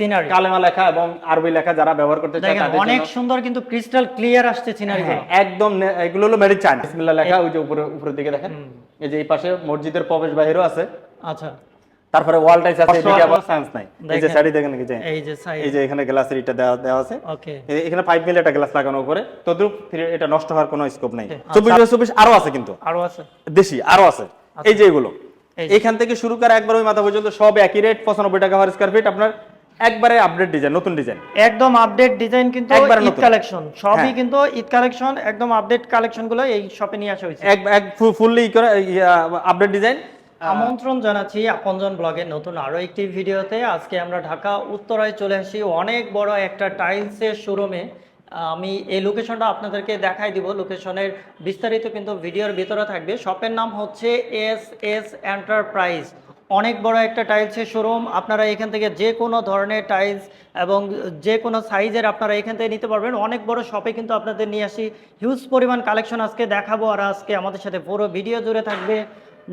Scenery কালেমা লেখা এবং আরবি লেখা যারা ব্যবহার করতে চায় তাদের অনেক সুন্দর কিন্তু ক্রিস্টাল ক্লিয়ার আসছে সিনারি হ্যাঁ, একদম এগুলো হলো ইন চায়না বিসমিল্লাহ লেখা ওই যে উপরে উপরের দিকে দেখেন। এই যে এই পাশে মসজিদের প্রবেশ বাহিরও আছে। আচ্ছা। তারপরে ওয়াল টাইস আছে এদিকে আবার নাই। এই যে সাইডে দেখেন এই যে এই যে সাইড এই যে এখানে গ্লাসের এটা দেওয়া দেওয়া আছে। ওকে। এখানে ফাইভ মিলি একটা গ্লাস লাগানো উপরে। তদ্রুপ এটা নষ্ট হওয়ার কোনো স্কোপ নাই। আচ্ছা। চব্বিশ বাই চব্বিশ আরও আছে কিন্তু। আরও আছে। দেশি আরও আছে। এই যে এগুলো। এখান থেকে শুরু করে একবার ওই মাথা পর্যন্ত সব একই রেট পঁচানব্বই টাকা পার স্কোয়ার ফিট আপনার একবারে আপডেট ডিজাইন নতুন ডিজাইন একদম আপডেট ডিজাইন কিন্তু একবারে ঈদ কালেকশন সবই হ্যাঁ। কিন্তু ঈদ কালেকশন একদম আপডেট কালেকশনগুলো এই শপে নিয়ে আসা হয়েছে। এক এক ফুললি আপডেট ডিজাইন আমন্ত্রণ জানাচ্ছি আপনজন ব্লগের নতুন আরও একটি ভিডিওতে। আজকে আমরা ঢাকা উত্তরায় চলে আসি অনেক বড় একটা টাইলসের শোরুমে আমি এই লোকেশনটা আপনাদেরকে দেখাই দিব। লোকেশনের বিস্তারিত কিন্তু ভিডিওর ভিতরে থাকবে। শপের নাম হচ্ছে এস এস এন্টারপ্রাইজ অনেক বড় একটা টাইলসের শোরুম আপনারা এখান থেকে যে কোনো ধরনের টাইলস এবং যে কোনো সাইজের আপনারা এখান থেকে নিতে পারবেন। অনেক বড় শপে কিন্তু আপনাদের নিয়ে আসি। হিউজ পরিমাণ কালেকশন আজকে দেখাবো। আর আজকে আমাদের সাথে পুরো ভিডিও জুড়ে থাকবে।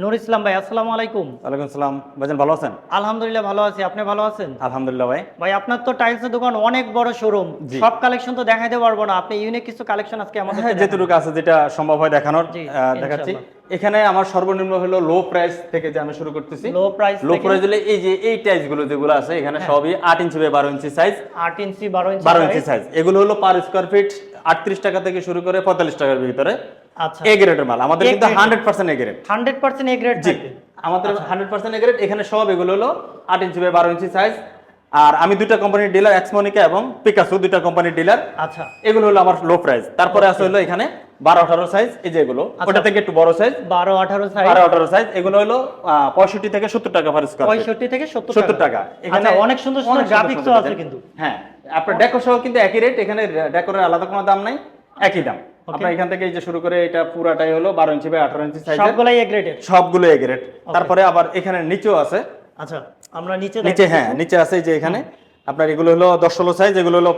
নুর ইসলাম ভাই আসসালামু আলাইকুম। ওয়ালাইকুম সালাম। ভাইজান ভালো আছেন? আলহামদুলিল্লাহ ভালো আছি। আপনি ভালো আছেন? আলহামদুলিল্লাহ ভাই। ভাই আপনার তো টাইলসের দোকান অনেক বড় শোরুম সব কালেকশন তো দেখাইতে পারব না। আপনি ইউনিক কিছু কালেকশন আজকে আমাদের হ্যাঁ যেটুকু আছে যেটা সম্ভব হয় দেখানোর। দেখাচ্ছি। এখানে আমার সর্বনিম্ন হলো লো প্রাইস থেকে যে আমি শুরু করতেছি। লো প্রাইস লো প্রাইস হলে এই যে এই টাইলসগুলো যেগুলো আছে এখানে সবই আট ইঞ্চি বাই বারো ইঞ্চি সাইজ আট ইঞ্চি বারো ইঞ্চি বারো ইঞ্চি সাইজ এগুলো হলো পার স্কোয়ার ফিট আটত্রিশ টাকা থেকে শুরু করে পঁয়তাল্লিশ টাকার ভিতরে। আচ্ছা। এ গ্রেডের মাল। আমাদের কিন্তু grade। Hundred percent A grade hundred percent A grade জি। থাকবে। আমাদের হান্ড্রেড পার্সেন্ট এ গ্রেড এখানে সব এগুলো হলো আট ইঞ্চি বাই বারো ইঞ্চি সাইজ আর আমি দুইটা কোম্পানির ডিলার এক্সমনিকা এবং পিকাসো দুইটা কোম্পানির ডিলার আচ্ছা। এগুলো হলো আমার লো প্রাইস তারপরে আছে হলো এখানে বারো আঠারো সাইজ এই যে এগুলো। আচ্ছা। ওটা থেকে একটু বড় সাইজ বারো আঠারো সাইজ বারো আঠারো সাইজ এগুলো হলো পঁয়ষট্টি থেকে সত্তর টাকা পার স্কোয়ার পঁয়ষট্টি থেকে সত্তর টাকা। আচ্ছা অনেক সুন্দর সুন্দর গ্রাফিক্সও আছে কিন্তু। হ্যাঁ আপনার ডেকো সহ কিন্তু একই রেট এখানে ডেকোরের আলাদা কোনো দাম নাই একই দাম। আপনার এখান থেকে এই যে শুরু করে এটা পুরাটাই হলো বারো ইঞ্চি বাই আঠারো ইঞ্চি সাইজের সবগুলাই এ গ্রেডের সবগুলো এ গ্রেড তারপরে আবার এখানে নিচেও আছে। আচ্ছা আমরা নিচে নিচে হ্যাঁ নিচে আছে এই যে এখানে। আপনার এগুলো হলো দশ ষোলো সাইজ এগুলো হলো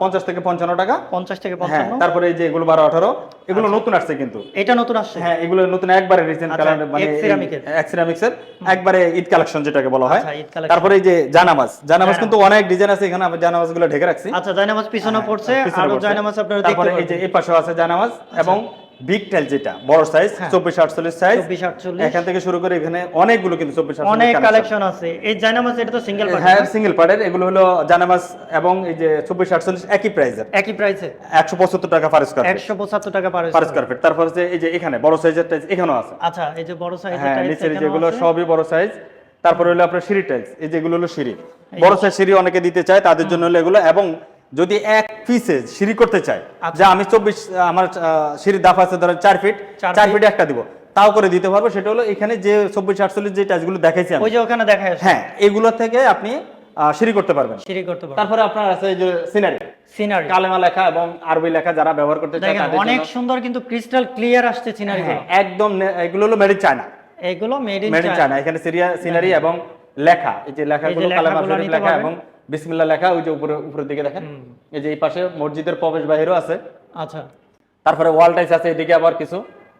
পঞ্চাশ থেকে পঞ্চান্ন টাকা। পঞ্চাশ থেকে হ্যাঁ পঞ্চান্ন। তারপরে এই যে এগুলো বারো আঠারো এগুলো নতুন আসছে কিন্তু। এটা নতুন আসছে? হ্যাঁ এগুলো নতুন একবারে রিসেন্ট আচ্ছা, কালার মানে এক এর। একবারে ঈদ কালেকশন যেটাকে বলা হয়। আচ্ছা। তারপরে এই যে জানামাজ। জানামাজ কিন্তু অনেক ডিজাইন আছে এখানে আমরা জানামাজগুলো ঢেকে রাখছি। আচ্ছা জায়নামাজ পিছনে পড়ছে হ্যাঁ, আরও পড়ছে। জায়নামাজ আপনারা দেখতে তারপরে এই যে এই পাশেও আছে জানামাজ এবং বিগ টাইল যেটা বড় সাইজ চব্বিশ আটচল্লিশ সাইজ চব্বিশ আটচল্লিশ। এখান থেকে শুরু করে এখানে অনেকগুলো কিন্তু চব্বিশ অনেক কালেকশন আছে। এই জায়নামাজ এটা তো সিঙ্গেল হ্যাঁ সিঙ্গেল পার্টের এগুলো হলো এবং এই যে চব্বিশ আটচল্লিশ একই প্রাইসের একই প্রাইসে একশো পঁচাত্তর টাকা পার স্কোয়ার একশো পঁচাত্তর টাকা পার স্কোয়ার ফিট তারপর হচ্ছে এই যে এখানে বড় সাইজের টাইলস এখানেও আছে। আচ্ছা এই যে বড় সাইজের হ্যাঁ নিচের যেগুলো সবই বড় সাইজ তারপরে হলো আপনার সিঁড়ি টাইলস এই যেগুলো হলো সিঁড়ি। বড় সাইজ সিঁড়ি অনেকে দিতে চায় তাদের জন্য হলো এগুলো। এবং যদি এক পিসে সিঁড়ি করতে চায় যে আমি চব্বিশ আমার সিঁড়ির দাফ আছে ধরেন চার ফিট চার ফিটে একটা দিব। তাও করে দিতে পারব সেটা হলো এখানে যে চব্বিশ আটচল্লিশ যে টাইলসগুলো দেখাইছি ওই যে ওখানে দেখা হ্যাঁ এগুলো থেকে আপনি সিঁড়ি করতে পারবেন। সিঁড়ি করতে পারো তারপরে আপনার আছে যে সিনারি সিনারি কালেমা লেখা এবং আরবি লেখা যারা ব্যবহার করতে চায় অনেক সুন্দর কিন্তু ক্রিস্টাল ক্লিয়ার আসছে সিনারি হ্যাঁ, একদম এগুলো হলো মেড ইন চায়না এগুলো মেড ইন চায়না এখানে সিরিয়া সিনারি এবং লেখা। এই যে লেখাগুলো কালামা শরীফ লেখা এবং বিসমিল্লাহ লেখা ওই যে উপরে উপরের দিকে দেখেন। এই যে এই পাশে মসজিদের প্রবেশ বাহিরও আছে। আচ্ছা। তারপরে ওয়াল টাইলস আছে এদিকে আবার কিছু।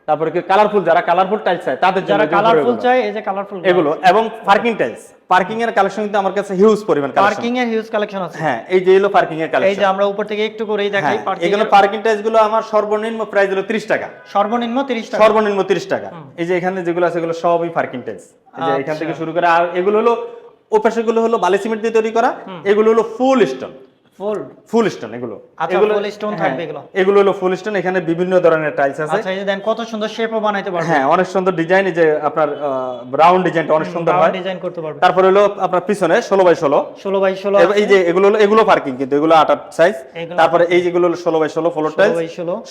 তারপরে কি কালারফুল যারা কালারফুল টাইলস চায় তাদের জন্য যারা কালারফুল। চাই এই যে কালারফুল এগুলো এবং পার্কিং টাইলস পার্কিং এর কালেকশন কিন্তু আমার কাছে হিউজ পরিমাণ কালেকশন পার্কিং এর হিউজ কালেকশন আছে। হ্যাঁ এই যে হলো পার্কিং এর কালেকশন এই যে আমরা উপর থেকে একটু করেই দেখাই হ্যাঁ পার্কিং এগুলো পার্কিং টাইলসগুলো আমার সর্বনিম্ন প্রাইস হলো 30 টাকা। সর্বনিম্ন 30 টাকা। সর্বনিম্ন 30 টাকা। এই যে এখানে যেগুলো আছে এগুলো সবই পার্কিং টাইলস এই যে এখান থেকে শুরু করে আর এগুলো হলো গুলো হলো বালি সিমেন্ট দিয়ে তৈরি করা এগুলো হলো ফুল স্টোন ফুল ফুল স্টোন এগুলো। আচ্ছা, এগুলো stone হ্যাঁ, থাকবে এগুলো। এগুলো হলো ফুল স্টোন এখানে বিভিন্ন ধরনের টাইলস আছে। আচ্ছা এই যে দেন কত সুন্দর শেপও বানাইতে পারবে। হ্যাঁ অনেক সুন্দর ডিজাইন যে আপনার রাউন্ড ডিজাইনটা অনেক সুন্দর হয়। ডিজাইন করতে পারবে। তারপরে হলো আপনার পিছনে ষোলো বাই ষোলো। 16 বাই 16 এই যে এগুলো হলো এগুলো পার্কিং কিন্তু এগুলো আট আট সাইজ তারপরে এই যেগুলো হলো ষোলো বাই ষোলো ফ্লোর টাইলস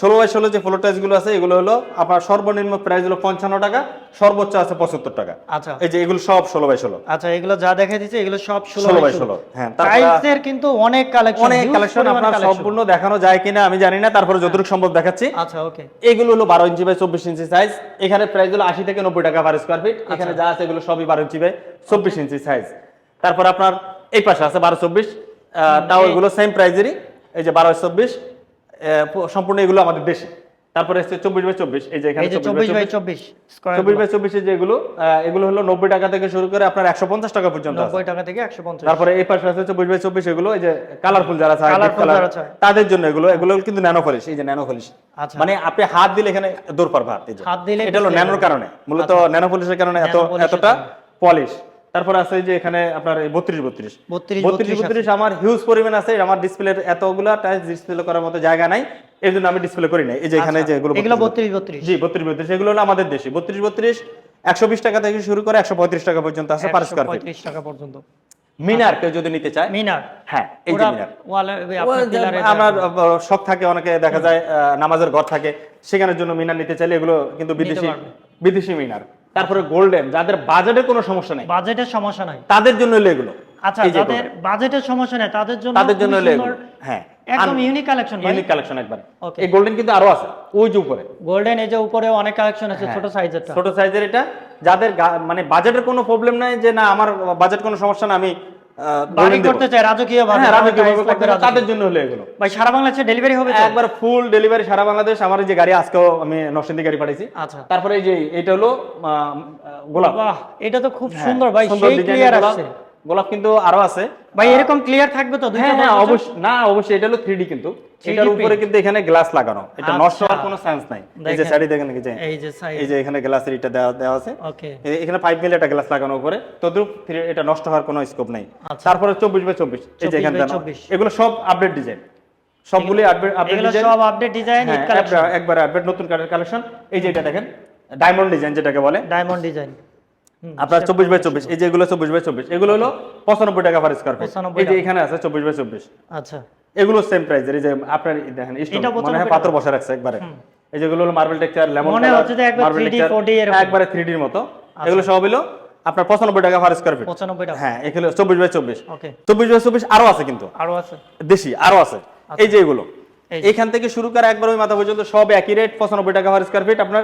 16 বাই ষোলো। যে ফ্লোর টাইলসগুলো আছে এগুলো হলো আপনার সর্বনিম্ন প্রাইস হলো পঞ্চান্ন টাকা সর্বোচ্চ আছে পঁচাত্তর টাকা। আচ্ছা। এই যে এগুলো সব ষোলো বাই ষোলো। আচ্ছা এগুলো যা দেখা দিচ্ছে এগুলো সব 16 ষোলো বাই বাই 16 ষোলো হ্যাঁ তারপরে টাইলস কিন্তু অনেক কালেকশন অনেক কালেকশন আপনার সম্পূর্ণ দেখানো যায় কিনা আমি জানি না তারপরে যতটুকু সম্ভব দেখাচ্ছি। আচ্ছা ওকে এগুলো হলো বারো ইঞ্চি বাই চব্বিশ ইঞ্চি সাইজ এখানে প্রাইস হলো আশি থেকে নব্বই টাকা পার স্কোয়ার ফিট। এখানে যা আছে এগুলো সবই বারো ইঞ্চি বাই চব্বিশ ইঞ্চি সাইজ তারপর আপনার এই পাশে আছে বারো চব্বিশ। তাও এগুলো সেম প্রাইজেরই এই যে বারো চব্বিশ সম্পূর্ণ এগুলো আমাদের দেশে। তারপরে হচ্ছে চব্বিশ বাই চব্বিশ এই যে এখানে চব্বিশ বাই চব্বিশ চব্বিশ। বাই চব্বিশে যেগুলো এগুলো হলো নব্বই টাকা থেকে শুরু করে আপনার একশো পঞ্চাশ টাকা পর্যন্ত নব্বই টাকা থেকে একশো পঞ্চাশ। তারপরে এই পাশে আছে চব্বিশ বাই চব্বিশ এগুলো এই যে কালারফুল যারা চায়। তাদের জন্য এগুলো এগুলো কিন্তু ন্যানো পলিশ এই যে ন্যানো পলিশ আচ্ছা। মানে আপনি হাত দিলে এখানে দৌড় পারবে হাত হাত দিলে এটা হলো ন্যানোর কারণে মূলত ন্যানো পলিশের কারণে এত এতটা পলিশ তারপরে আছে যে এখানে আপনার বত্রিশ বত্রিশ। বত্রিশ বত্রিশ আমার হিউজ পরিমাণ আছে আমার ডিসপ্লে এতগুলা টাইস ডিসপ্লে করার মতো জায়গা নাই এই জন্য আমি ডিসপ্লে করি নাই। এই যে এখানে আচ্ছা, যে এগুলো এগুলো 32 বত্রিশ। বত্রিশ জি বত্রিশ বত্রিশ এগুলো হলো আমাদের দেশি। বত্রিশ বত্রিশ একশো বিশ টাকা থেকে শুরু করে একশো পঁয়ত্রিশ টাকা পর্যন্ত আছে পার স্কোয়ার ফিট টাকা পর্যন্ত। মিনার কেউ যদি নিতে চায়। মিনার। হ্যাঁ এই যে মিনার। আমার শখ থাকে অনেকে দেখা যায় নামাজের ঘর থাকে সেখানের জন্য মিনার নিতে চাইলে এগুলো কিন্তু বিদেশি বিদেশি মিনার। তারপরে গোল্ডেন যাদের বাজেটে কোনো সমস্যা নাই। বাজেটের সমস্যা নাই। তাদের জন্য হলো এগুলো আচ্ছা যাদের বাজেটের সমস্যা নাই তাদের জন্য তাদের জন্য হলো এগুলো হ্যাঁ। একদম ইউনিক কালেকশন ইউনিক কালেকশন একবার। ওকে এই গোল্ডেন কিন্তু আরও আছে ওই যে উপরে। গোল্ডেন এই যে উপরে অনেক কালেকশন আছে হ্যাঁ। ছোট সাইজের ছোট সাইজের এটা। যাদের মানে বাজেটের কোনো প্রবলেম নাই যে না আমার বাজেট কোনো সমস্যা না আমি বাড়ি করতে চাই রাজকীয়ভাবে হ্যাঁ তাদের জন্য হলো এগুলো। ভাই সারা বাংলাদেশে ডেলিভারি হবে একবার ফুল ডেলিভারি সারা বাংলাদেশ। আমার যে গাড়ি আজকেও আমি নরসিংদী গাড়ি পাঠিয়েছি আচ্ছা। তারপরে এই যে এটা হলো আহ, গোলাপ। বাহ এটা তো খুব হ্যাঁ, সুন্দর। ভাই সেই ক্লিয়ার আসছে। গোলাপ কিন্তু আরও আছে। ভাই এরকম ক্লিয়ার থাকবে তো? দুইটা হ্যাঁ হ্যাঁ অবশ্যই না অবশ্যই এটা হলো 3D কিন্তু। এটার উপরে কিন্তু এখানে গ্লাস লাগানো। এটা। নষ্ট হওয়ার কোনো চান্স নাই। এই যে সাইডে দেখেন যে এই যে সাইজ এই যে এখানে গ্লাসের এটা দেওয়া দেওয়া আছে। ওকে এখানে পাইপ মিলে একটা গ্লাস লাগানো উপরে। তদ্রুপ এটা নষ্ট হওয়ার কোনো স্কোপ নাই। তারপরে চব্বিশ বাই চব্বিশ। এই যে 24 এখানে। 24 এগুলো সব আপডেট ডিজাইন সবগুলি আপডেট আপডেট ডিজাইন সব আপডেট ডিজাইন হ্যাঁ একবার আপডেট নতুন কালেকশন এই যে এটা দেখেন ডায়মন্ড ডিজাইন যেটাকে বলে। ডায়মন্ড ডিজাইন আপনার চব্বিশ বাই চব্বিশ এই যে এগুলো চব্বিশ বাই চব্বিশ এগুলো হলো পঁচানব্বই টাকা পার স্কোয়ার ফিট এই যে এখানে আছে চব্বিশ বাই চব্বিশ। আচ্ছা। এগুলো সেম প্রাইসের এই যে আপনার দেখেন মনে হয় পাথর বসে রাখছে একবারে। এই যেগুলো হলো মার্বেল টেক্সচার লেমন মনে হচ্ছে যে একবার 3D 4D এরকম। একবারে 3D এর মতো। এগুলো সব হলো আপনার পঁচানব্বই টাকা পার স্কোয়ার ফিট পঁচানব্বই টাকা। হ্যাঁ এগুলো চব্বিশ বাই চব্বিশ। ওকে চব্বিশ বাই চব্বিশ আরও আছে কিন্তু। আরও আছে। দেশি আরও আছে। এই যে এগুলো। এখান থেকে শুরু করে একবার ওই মাথা পর্যন্ত সব একই রেট পঁচানব্বই টাকা পার স্কোয়ার ফিট আপনার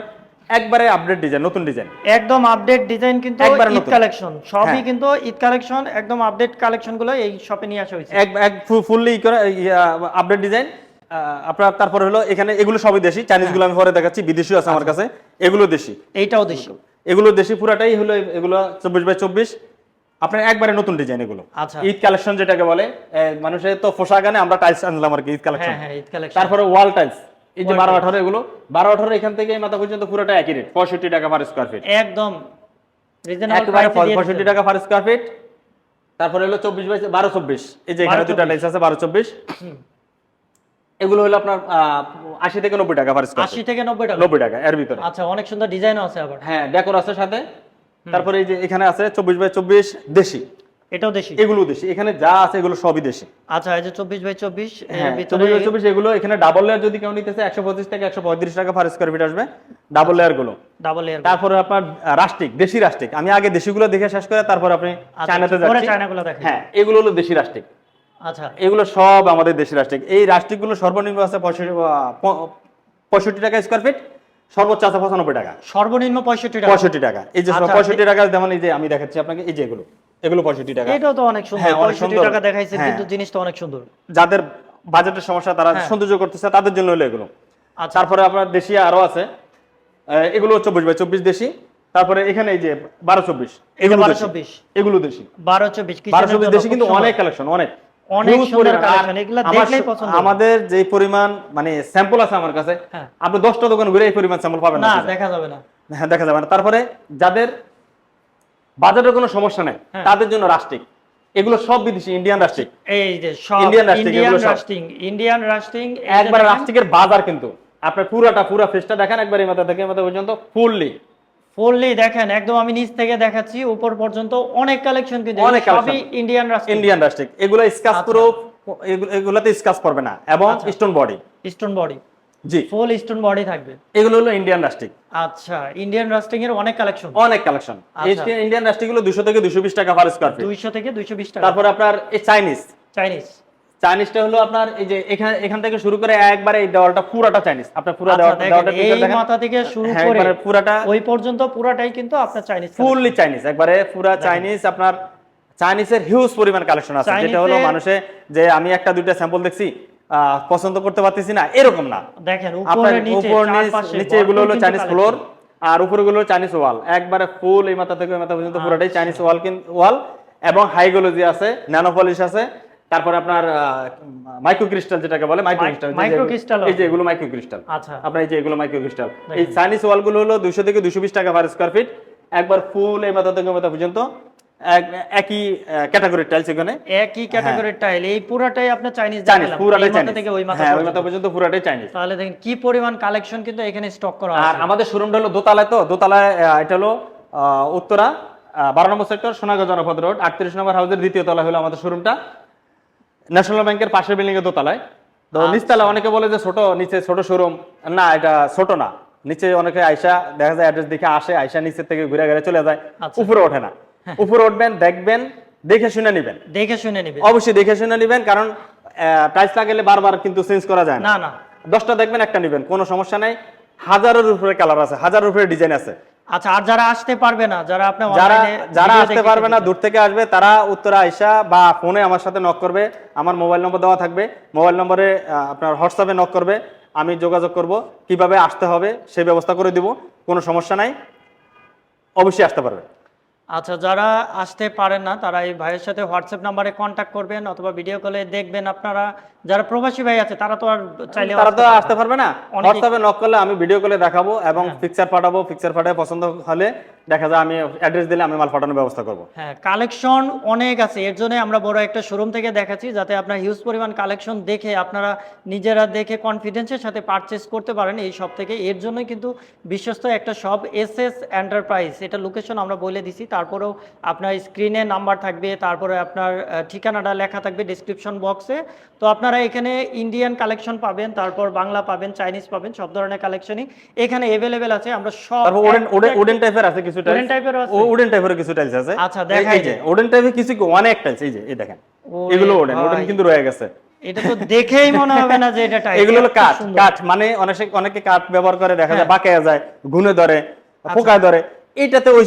একবারে আপডেট ডিজাইন নতুন ডিজাইন একদম আপডেট ডিজাইন কিন্তু ঈদ কালেকশন সবই হ্যাঁ। কিন্তু ঈদ কালেকশন একদম আপডেট কালেকশনগুলো এই শপে নিয়ে আসা হয়েছে। এক এক ফুললি আপডেট ডিজাইন আপনার তারপরে হলো এখানে এগুলো সবই দেশি। চাইনিজগুলো আমি পরে দেখাচ্ছি বিদেশিও আছে আমার কাছে। এগুলো দেশি। এইটাও দেশি। এগুলো দেশি পুরাটাই হলো এগুলো চব্বিশ বাই চব্বিশ। আপনার একবারে নতুন ডিজাইন এগুলো। আচ্ছা। ঈদ কালেকশন যেটাকে বলে মানুষের তো পোশাক আনে আমরা টাইলস আনলাম আর কি ঈদ কালেকশন হ্যাঁ হ্যাঁ ঈদ কালেকশন তারপরে ওয়াল টাইলস এই যে বারো আঠারো এগুলো বারো আঠারো এখান থেকে এই মাথা পর্যন্ত পুরোটা একই রেট পঁয়ষট্টি টাকা পার স্কোয়ার ফিট একদম পঁয়ষট্টি টাকা পার স্কোয়ার ফিট তারপরে হলো চব্বিশ বাই বারো চব্বিশ এই যে এখানে দুটা টাইলস আছে বারো চব্বিশ। এগুলো হলো আপনার আশি থেকে নব্বই টাকা পার স্কোয়ার আশি থেকে নব্বই টাকা। নব্বই টাকা এর ভিতরে। আচ্ছা অনেক সুন্দর ডিজাইনও আছে আবার। হ্যাঁ ডেকোর আছে সাথে। তারপরে এই যে এখানে আছে চব্বিশ বাই চব্বিশ দেশি। এটাও দেশি? এগুলো দেশি। এখানে যা আছে এগুলো সবই দেশি। আচ্ছা এই যে চব্বিশ বাই চব্বিশ এর হ্যাঁ ভিতরে এগুলো এখানে ডাবল লেয়ার যদি কেউ নিতেছে একশো পঁচিশ থেকে একশো পঁয়ত্রিশ টাকা পার স্কোয়ার ফিট আসবে। ডাবল লেয়ারগুলো। ডাবল এয়ার তারপরে আপনার রাষ্ট্রিক দেশি রাষ্ট্রিক আমি আগে দেশিগুলো দেখে শেষ করে তারপর আপনি চায়নাতে পরে চায়নাগুলো দেখেন। হ্যাঁ এগুলো হলো দেশি রাষ্ট্রিক আচ্ছা। এগুলো সব আমাদের দেশি রাষ্ট্রিক এই রাষ্ট্রিকগুলো সর্বনিম্ন আছে পঁয়ষট্টি আহ, প- পঁয়ষট্টি টাকা স্কোয়ার ফিট সর্বোচ্চ আছে পঁচানব্বই টাকা। সর্বনিম্ন পঁয়ষট্টি টাকা। পঁয়ষট্টি টাকা। এই যে আচ্ছা, পঁয়ষট্টি টাকা যেমন এই যে আমি দেখাচ্ছি আপনাকে এই যে এগুলো। এগুলো পঁয়ষট্টি টাকা। এটাও তো অনেক সুন্দর। হ্যাঁ, পঁয়ষট্টি টাকা দেখাইছে হ্যাঁ। কিন্তু জিনিসটা অনেক সুন্দর। যাদের বাজেটের সমস্যা তারা হ্যাঁ। সৌন্দর্য করতেছে তাদের জন্য হলো এগুলো। আচ্ছা। তারপরে আপনার দেশি আরও আছে। এগুলো চব্বিশ বাই চব্বিশ দেশি। তারপরে এখানে এই যে বারো চব্বিশ এগুলো বারো দেশি। চব্বিশ। এগুলো দেশি। বারো চব্বিশ বারো চব্বিশ দেশি কিন্তু অনেক কালেকশন অনেক। আমাদের যে পরিমাণ মানে স্যাম্পল আছে আমার কাছে। আপনি দশটা দোকান ঘুরে এই পরিমাণ স্যাম্পল পাবেন না না দেখা যাবে না। হ্যাঁ দেখা যাবে না। তারপরে যাদের বাজারের কোনো সমস্যা নেই। হ্যাঁ। তাদের জন্য রাষ্ট্রিক। এগুলো সব বিদেশি ইন্ডিয়ান রাষ্ট্রিক। এই যে সব ইন্ডিয়ান। রাস্টিং ইন্ডিয়ান রাস্টিং একবার রাষ্ট্রিকের বাজার কিন্তু। আপনার পুরাটা পুরা ফেসটা দেখেন একবার এই মাথা থেকে এই মাথা পর্যন্ত ফুললি ফুললি দেখেন একদম আমি নিচ থেকে দেখাচ্ছি উপর পর্যন্ত অনেক কালেকশন কিন্তু সবই ইন্ডিয়ান রাস্টিং ইন্ডিয়ান রাষ্ট্রিক। এগুলো স্কাচ আচ্ছা। পুরো এগুলোতে স্কাচ পড়বে না। এবং। স্টোন বডি স্টোন বডি জি। ফুল স্টোন বডি থাকবে। এগুলো হলো ইন্ডিয়ান রাষ্ট্রিক আচ্ছা ইন্ডিয়ান রাস্টিং এর অনেক কালেকশন অনেক কালেকশন। ইন্ডিয়ান রাষ্ট্রিকগুলো দুশো থেকে দুশো বিশ টাকা পার স্কোয়ার ফিট দুইশো থেকে দুইশো বিশ টাকা। তারপর আপনার এই চাইনিজ চাইনিজ চাইনিজটা হলো আপনার এই যে এখানে এখান থেকে শুরু করে একবারে এই দেওয়ালটা পুরাটা চাইনিজ আপনার পুরো আচ্ছা, দেওয়ালটা এই মাথা থেকে শুরু হ্যাঁ, করে একবারে পুরাটা ওই পর্যন্ত পুরাটাই কিন্তু আপনার চাইনিজ ফুললি চাইনিজ একবারে পুরা চাইনিজ আপনার চাইনিজের হিউজ পরিমাণ কালেকশন আছে। যেটা হলো মানুষে যে আমি একটা দুইটা স্যাম্পল দেখছি পছন্দ করতে পারতেছি না এরকম না। দেখেন উপরে নিচে এগুলো হলো চাইনিজ ফ্লোর আর উপরে গুলো চাইনিজ ওয়াল একবারে ফুল এই মাথা থেকে ওই মাথা পর্যন্ত পুরোটাই। চাইনিজ ওয়াল ওয়াল এবং হাইগোলজি আছে ন্যানো পলিশ আছে তারপরে আপনার মাইক্রো ক্রিস্টাল যেটাকে বলে মাইক্রো ক্রিস্টাল এই যে এগুলো মাইক্রো ক্রিস্টাল আচ্ছা। আপনার এই যে এগুলো মাইক্রো ক্রিস্টাল এই চাইনিজ ওয়ালগুলো হলো দুশো থেকে দুশো বিশ টাকা পার স্কোয়ার ফিট একবার ফুল এই মাথা থেকে মাথা পর্যন্ত একই ক্যাটাগরির টাইলস এখানে। একই ক্যাটাগরির টাইল এই পুরাটাই চাইনিজ চাইনিজ পুরাটাই চাইনিজ থেকে ওই মাথা হ্যাঁ ওই মাথা পর্যন্ত পুরাটাই চাইনিজ তাহলে দেখেন কি পরিমাণ কালেকশন কিন্তু এখানে স্টক করা আর আমাদের শোরুমটা হলো দোতলায় তো। দোতলায় এটা হলো উত্তরা বারো নম্বর সেক্টর সোনাগাঁ জনপদ রোড আটত্রিশ নম্বর হাউসের দ্বিতীয় তলা হলো আমাদের শোরুমটা ন্যাশনাল ব্যাংকের পাশের বিল্ডিং এর দোতলায়। তো আচ্ছা। নিচতলা অনেকে বলে যে ছোট নিচে ছোট শোরুম না এটা ছোট না। নিচে অনেকে আয়সা দেখা যায় অ্যাড্রেস দেখে আসে আয়সা নিচের থেকে ঘুরে ঘুরে চলে যায়। আচ্ছা। উপরে ওঠে না। উপরে উঠবেন দেখবেন দেখে শুনে নিবেন। দেখে শুনে নেবেন। অবশ্যই দেখে শুনে নেবেন কারণ প্রাইস লাগালে বারবার কিন্তু চেঞ্জ করা যায় না। না দশটা দেখবেন একটা নিবেন কোনো সমস্যা নাই। হাজারের উপরে কালার আছে হাজারের উপরে ডিজাইন আছে। আচ্ছা আর যারা আসতে পারবে না যারা আপনি যারা যারা আসতে পারবে না দূর থেকে আসবে তারা উত্তরা আইসা বা ফোনে আমার সাথে নক করবে। আমার মোবাইল নম্বর দেওয়া থাকবে। মোবাইল নম্বরে আপনার হোয়াটসঅ্যাপে নক করবে। আমি যোগাযোগ করব কীভাবে আসতে হবে সেই ব্যবস্থা করে দিব কোনো সমস্যা নাই। অবশ্যই আসতে পারবে। আচ্ছা যারা আসতে পারেন না তারা এই ভাইয়ের সাথে হোয়াটসঅ্যাপ নাম্বারে কন্ট্যাক্ট করবেন অথবা ভিডিও কলে দেখবেন আপনারা। যারা প্রবাসী ভাই আছে তারা তো আর চাইলে তারা তো আসতে পারবে না। হোয়াটসঅ্যাপে নক করলে আমি ভিডিও কলে দেখাবো এবং হ্যাঁ। পিকচার পাঠাবো পিকচার পাঠায় পছন্দ হলে দেখা যায় আমি অ্যাড্রেস দিলে আমি মাল পাঠানোর ব্যবস্থা করব। হ্যাঁ কালেকশন অনেক আছে। এর জন্য আমরা বড় একটা শোরুম থেকে দেখাচ্ছি যাতে আপনার হিউজ পরিমাণ কালেকশন দেখে আপনারা নিজেরা দেখে কনফিডেন্সের সাথে পারচেস করতে পারেন এই শপ থেকে। এর জন্য কিন্তু বিশ্বস্ত একটা শপ এস এস এন্টারপ্রাইজ এটা লোকেশন আমরা বলে দিছি। তারপরেও আপনার স্ক্রিনে নাম্বার থাকবে তারপরে আপনার ঠিকানাটা লেখা থাকবে ডিসক্রিপশন বক্সে তো আপনারা এখানে ইন্ডিয়ান কালেকশন পাবেন তারপর বাংলা পাবেন চাইনিজ পাবেন সব ধরনের কালেকশনই এখানে অ্যাভেলেবেল আছে। আমরা সব ওডেন টাইপের আছে কিছু টাইলস আছে? ওডেন টাইপের কিছু টাইলস আছে? আচ্ছা, দেখাই এই যে দিন। ওডেন টাইপের কিছু অনেক টাইলস এই যে এই দেখেন। এগুলো ওডেন ভাই। কিন্তু রয়ে গেছে। এটা তো দেখেই মনে হবে না যে এটা টাইপ এগুলো হলো কাঠ কাঠ মানে অনেক অনেকে কাঠ ব্যবহার করে দেখা যায় হ্যাঁ। যায় ঘুনে ধরে আচ্ছা। পোকায় ধরে। এটাতে ওই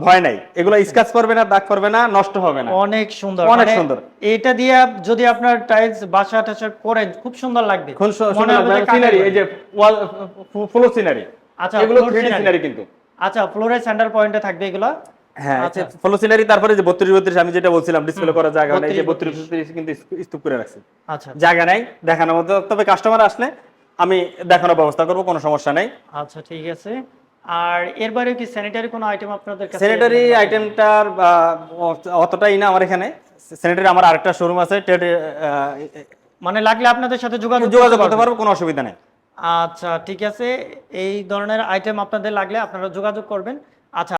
ভয় নাই। এগুলো স্ক্র্যাচ করবে না দাগ করবে না নষ্ট হবে না। অনেক সুন্দর। অনেক মানে সুন্দর। এটা দিয়ে যদি আপনার টাইলস বাসা টাসা করেন খুব সুন্দর লাগবে। খুব সুন্দর সিনারি এই যে ওয়াল ফ্লো সিনারি আচ্ছা, এগুলো floor 3D scenery। সিনারি কিন্তু। আচ্ছা ফ্লোরে সেন্টার পয়েন্টে থাকবে এগুলো? হ্যাঁ আচ্ছা। ফলো তারপরে যে বত্রিশ বত্রিশ আমি যেটা বলছিলাম ডিসপ্লে করার জায়গা নেই যে 32, বত্রিশ বত্রিশ কিন্তু স্তূপ করে রাখছি। আচ্ছা। জায়গা নাই দেখানোর মতো তবে কাস্টমার আসলে আমি দেখানোর ব্যবস্থা করব কোনো সমস্যা নেই। আচ্ছা ঠিক আছে। আর এর বাইরে কি স্যানিটারি কোনো আইটেম আপনাদের কাছে স্যানিটারি আইটেমটার অতটাই না আমার এখানে। স্যানিটারি আমার আরেকটা শোরুম আছে মানে লাগলে আপনাদের সাথে যোগাযোগ যোগাযোগ করতে পারব কোনো অসুবিধা নেই। আচ্ছা ঠিক আছে। এই ধরনের আইটেম আপনাদের লাগলে আপনারা যোগাযোগ করবেন। আচ্ছা